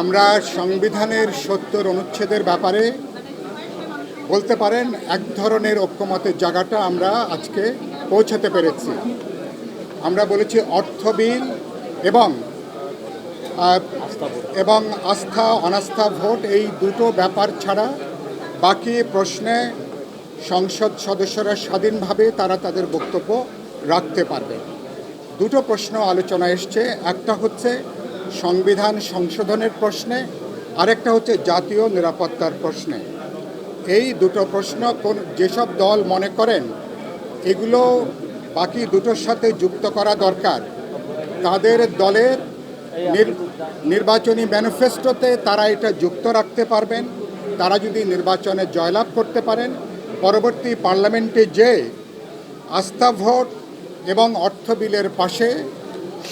আমরা সংবিধানের সত্তর অনুচ্ছেদের ব্যাপারে বলতে পারেন, এক ধরনের ঐক্যমতের জায়গাটা আমরা আজকে পৌঁছাতে পেরেছি। আমরা বলেছি অর্থ বিল এবং এবং আস্থা, অনাস্থা ভোট এই দুটো ব্যাপার ছাড়া বাকি প্রশ্নে সংসদ সদস্যরা স্বাধীনভাবে তারা তাদের বক্তব্য রাখতে পারবে। দুটো প্রশ্ন আলোচনা এসছে। একটা হচ্ছে সংবিধান সংশোধনের প্রশ্নে, আরেকটা হচ্ছে জাতীয় নিরাপত্তার প্রশ্নে। এই দুটো প্রশ্ন কোন, যেসব দল মনে করেন, এগুলো বাকি দুটোর সাথে যুক্ত করা দরকার। তাদের দলের নির- নির্বাচনী ম্যানিফেস্টোতে তারা এটা যুক্ত রাখতে পারবেন। তারা যদি নির্বাচনে জয়লাভ করতে পারেন, পরবর্তী পার্লামেন্টে যে আস্থা ভোট এবং অর্থ বিলের পাশে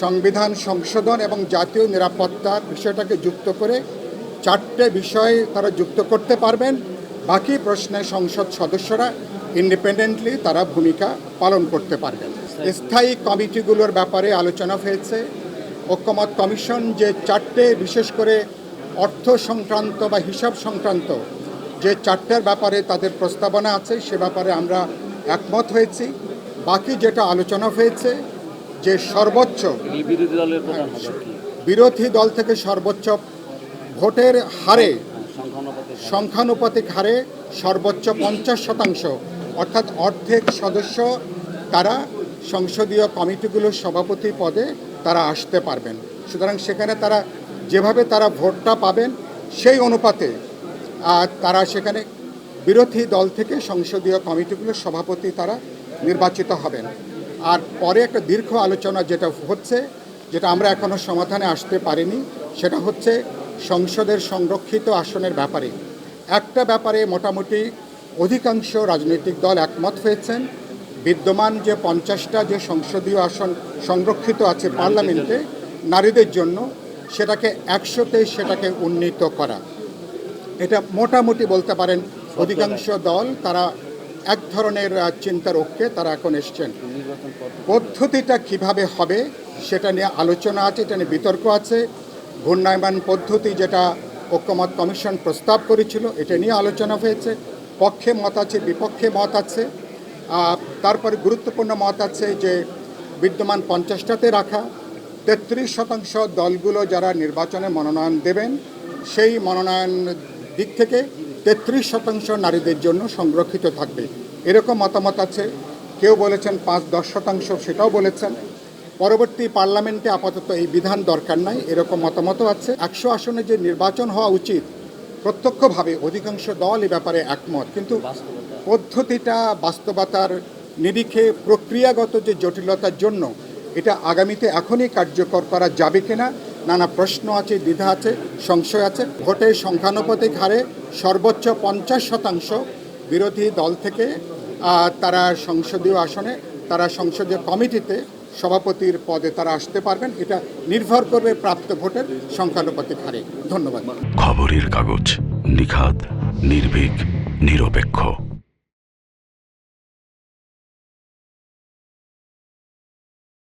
সংবিধান সংশোধন এবং জাতীয় নিরাপত্তার বিষয়টাকে যুক্ত করে চারটে বিষয় তারা যুক্ত করতে পারবেন। বাকি প্রশ্নে সংসদ সদস্যরা ইন্ডিপেন্ডেন্টলি তারা ভূমিকা পালন করতে পারবেন। স্থায়ী কমিটিগুলোর ব্যাপারে আলোচনা হয়েছে। ঐক্যমত কমিশন যে চারটে বিশেষ করে অর্থ সংক্রান্ত বা হিসাব সংক্রান্ত যে চারটার ব্যাপারে তাদের প্রস্তাবনা আছে, সে ব্যাপারে আমরা একমত হয়েছি। বাকি যেটা আলোচনা হয়েছে যে সর্বোচ্চ বিরোধী দল থেকে সর্বোচ্চ ভোটের হারে সংখ্যানুপাতিক হারে। সর্বোচ্চ পঞ্চাশ শতাংশ অর্থাৎ অর্ধেক সদস্য তারা সংসদীয় কমিটিগুলোর সভাপতি পদে তারা আসতে পারবেন। সুতরাং সেখানে তারা যেভাবে তারা ভোটটা পাবেন সেই অনুপাতে তারা সেখানে বিরোধী দল থেকে সংসদীয় কমিটিগুলোর সভাপতি তারা নির্বাচিত হবেন। আর পরে একটা দীর্ঘ আলোচনা যেটা হচ্ছে যেটা আমরা এখনও সমাধানে আসতে পারিনি সেটা হচ্ছে সংসদের সংরক্ষিত আসনের ব্যাপারে। একটা ব্যাপারে মোটামুটি অধিকাংশ রাজনৈতিক দল একমত হয়েছেন বিদ্যমান যে পঞ্চাশটা যে সংসদীয় আসন সংরক্ষিত আছে পার্লামেন্টে নারীদের জন্য সেটাকে একশোতে সেটাকে উন্নীত করা। এটা মোটামুটি বলতে পারেন অধিকাংশ দল তারা এক ধরনের চিন্তার ঐক্যে তারা এখন এসছেন। পদ্ধতিটা কীভাবে হবে সেটা নিয়ে আলোচনা আছে, এটা নিয়ে বিতর্ক আছে। ঘূর্ণায়মান পদ্ধতি যেটা ঐক্যমত কমিশন প্রস্তাব করেছিল, এটা নিয়ে আলোচনা হয়েছে। পক্ষে মত আছে, বিপক্ষে মত আছে। তারপরে গুরুত্বপূর্ণ মত আছে যে বিদ্যমান পঞ্চাশটাতে রাখা। তেত্রিশ শতাংশ দলগুলো যারা নির্বাচনে মনোনয়ন দেবেন, সেই মনোনয়ন দিক থেকে তেত্রিশ শতাংশ নারীদের জন্য সংরক্ষিত থাকবে। এরকম মতামত আছে। কেউ বলেছেন পাঁচ দশ শতাংশ, সেটাও বলেছেন। পরবর্তী পার্লামেন্টে আপাতত এই বিধান দরকার নাই, এরকম মতামতও আছে। একশো আসনে যে নির্বাচন হওয়া উচিত, প্রত্যক্ষভাবে অধিকাংশ দল এ ব্যাপারে একমত। কিন্তু পদ্ধতিটা, বাস্তবতার নিরিখে প্রক্রিয়াগত যে জটিলতার জন্য, এটা আগামীতে এখনই কার্যকর করা যাবে কিনা নানা প্রশ্ন আছে, দ্বিধা আছে, সংশয় আছে। ভোটের সংখ্যানুপাতিক হারে সর্বোচ্চ পঞ্চাশ শতাংশ বিরোধী দল থেকে তারা সংসদীয় আসনে, তারা সংসদীয় কমিটিতে সভাপতির পদে তারা আসতে পারবেন। এটা নির্ভর করবে প্রাপ্ত ভোটের সংখ্যানুপাতিক হারে। ধন্যবাদ। খবরের কাগজ নিখাদ, নির্ভীক, নিরপেক্ষ।